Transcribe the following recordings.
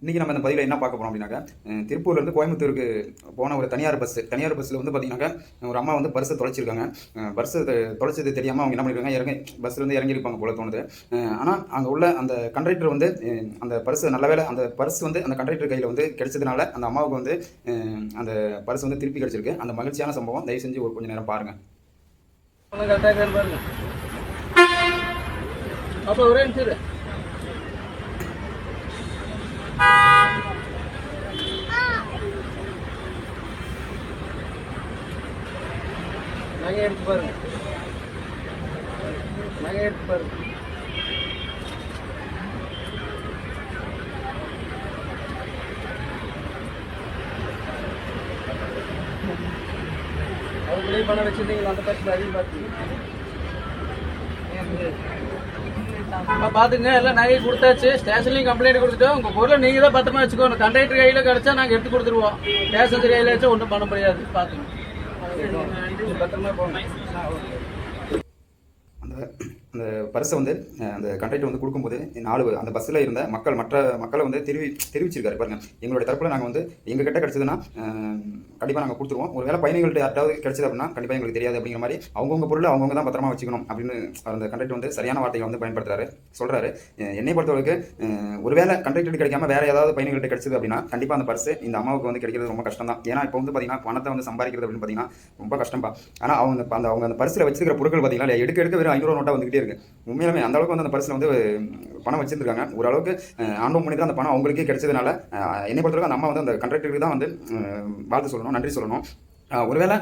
இன்றைக்கி நம்ம இந்த பதிவில் என்ன பார்க்க போகிறோம் அப்படின்னாக்கா திருப்பூர்லேருந்து கோயம்புத்தூருக்கு போன ஒரு தனியார் பஸ் தனியார் பஸ்ஸில் வந்து பார்த்தீங்கன்னாக்கா ஒரு அம்மா வந்து பர்ஸை தொலைச்சிருக்காங்க. பர்ஸு தொலைச்சது தெரியாமல் அவங்க என்ன பண்ணிருக்காங்க இறங்கி பஸ்லேருந்து இறங்கியிருப்பாங்க போல தோணுது. ஆனால் அங்கே உள்ள அந்த கண்டக்டர் வந்து அந்த பர்ஸ் நல்ல வேளை அந்த பர்ஸ் வந்து அந்த கண்டக்டர் கையில் வந்து கிடைச்சதுனால அந்த அம்மாவுக்கு வந்து அந்த பர்ஸ் வந்து திருப்பி கிடச்சிருக்கு. அந்த மகிழ்ச்சியான சம்பவம் தயவு செஞ்சு ஒரு கொஞ்சம் நேரம் பாருங்கள் கரெக்டாக பாருங்க. அப்போ ஒரே நிமிஷம் நகை எடுத்து பாருங்க. நகை எடுத்து பாருங்க. அவங்களே பணம் வச்சிருந்தீங்களா? அந்த பஸ்ஸில் அதையும் பார்த்தீங்க அப்ப பாத்துங்க எல்லாம் நகை கொடுத்தாச்சு. ஸ்டேஷன்லயும் கம்ப்ளைண்ட் கொடுத்துட்டோம். உங்க பொருளை நீங்க தான் பத்திரமா வச்சுக்கோங்க. கண்டக்டர் கையில கிடைச்சா நாங்க எடுத்து கொடுத்துருவோம். ஸ்டேஷன் கையில வச்சா ஒன்றும் பண்ண முடியாது. பாத்துங்க. பத்திரமா அந்த பரிசை வந்து அந்த கண்டக்டர் வந்து கொடுக்கும்போது நாலு அந்த பஸ்ஸில் இருந்த மக்கள் மற்ற மக்களை வந்து தெரிவி தெரிவிச்சிருக்காரு பாருங்கள் எங்களுடைய தரப்பில் நாங்கள் வந்து எங்கள் கிட்ட கிடச்சதுன்னா கண்டிப்பாக நாங்கள் கொடுத்துருவோம். ஒரு வேலை பயணிகள்கிட்ட யார்ட்டாவது கிடைச்சது அப்படின்னா கண்டிப்பாக எங்களுக்கு தெரியாது அப்படிங்கிற மாதிரி அவங்கவுங்க பொருளை அவங்கவுங்க தான் பத்திரமா வச்சுக்கணும் அப்படின்னு அந்த கண்டக்டர் வந்து சரியான வார்த்தைகளை வந்து பயன்படுத்துறாரு சொல்கிறாரு என்னை பொறுத்தவரைக்கு அஹ், ஒருவேளை கண்டக்டர் கிடைக்காம வேற ஏதாவது பயணிகள்கிட்ட கிடச்சிது அப்படின்னா கண்டிப்பாக அந்த பர்ஸ் இந்த அம்மாவுக்கு வந்து கிடைக்கிறது ரொம்ப கஷ்டம் தான். ஏன்னா இப்போ வந்து பார்த்தீங்கன்னா பணத்தை வந்து சம்பாதிக்கிறது அப்படின்னு பார்த்தீங்கன்னா ரொம்ப கஷ்டம்ப்பா ஆனால் அவங்க அந்த- அவங்க அந்த பரிசில் வச்சிருக்கிற பொருட்கள் பார்த்தீங்கன்னா எடுக்க எடுக்க வெறும் ஐநூறு நோட்டாக வந்துகிட்டே இருக்கு. உண்மையிலுமே அந்த அளவுக்கு வந்து அந்த பர்ஸில் வந்து பணம் வச்சிருந்துருக்காங்க. ஓரளவுக்கு அஹ், ஆண்டவன் பண்ணி தான் அந்த பணம் அவங்களுக்கே கிடைச்சதுனால என்னை பொறுத்தவரைக்கும் அந்த அம்மா வந்து அந்த கண்ட்ராக்டருக்கு தான் வந்து வாழ்த்து சொல்லணும் நன்றி சொல்லணும். ஒருவேளை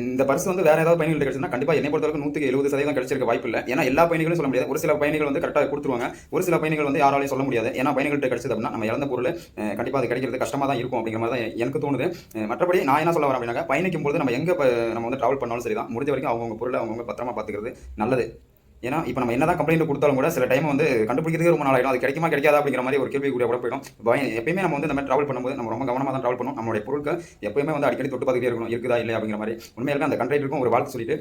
இந்த பரிசு வந்து வேற ஏதாவது பயணிகள் கிடைச்சதுன்னா கண்டிப்பாக என்னை பொறுத்தவரைக்கும் நூற்றுக்கு எழுபது சதவீதம் கிடைச்சிருக்க வாய்ப்பு இல்லை. ஏன்னா எல்லா பயணிகளும் சொல்ல முடியாது. ஒரு சில பயணிகள் வந்து கரெக்டாக கொடுத்துருவாங்க. ஒரு சில பயணிகள் வந்து யாராலையும் சொல்ல முடியாது. ஏன்னா பயணிகள்கிட்ட கிடைச்சது அப்படின்னா நம்ம இறந்த பொருள் கண்டிப்பாக அது கிடைக்கிறது கஷ்டமாக தான் இருக்கும் அப்படிங்கிற மாதிரி தான் எனக்கு தோணுது. மற்றபடி நான் என்ன சொல்ல வரேன் அப்படின்னாக்கா பயணிக்கும் போது நம்ம எங்கே நம்ம வந்து ட்ராவல் பண்ணாலும் சரி தான் முடிஞ்ச வரைக்கும் அவங்கவுங்க பொருளை அவங்கவுங்க பத்திரமா பார்த்துக்கிறது நல்லது. ஏன்னா இப்போ நம்ம என்னதான் கம்ப்ளைண்ட் கொடுத்தாலும் கூட சில டைம் வந்து கண்டுபிடிக்கிறதுக்கு ரொம்ப நாள் ஆகிடும் அது கிடைக்குமா கிடைக்காதா அப்படிங்கிற மாதிரி ஒரு கேள்வி கூட கூட போயிடும். பயம் எப்பயுமே நம்ம வந்து இந்த மாதிரி ட்ராவல் பண்ணும்போது நம்ம ரொம்ப கவனமாக தான் ட்ராவல் பண்ணணும் நம்மளுடைய பொருட்கள் எப்பயுமே வந்து அடிக்கடி தொட்டு பார்த்துட்டே இருக்கணும். இருக்குதா இல்லை அப்படிங்கிற மாதிரி. உண்மையிலே அந்த கண்ட்ரைடருக்கும் ஒரு வாழ்த்து சொல்லிட்டு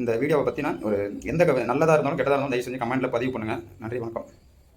இந்த வீடியோவை பற்றினா ஒரு எந்த நல்லதாக இருந்தாலும் கெட்டதாக இருந்தாலும் தயவு செஞ்சு கமெண்ட்டில் பதிவு பண்ணுங்கள் நன்றி வணக்கம்.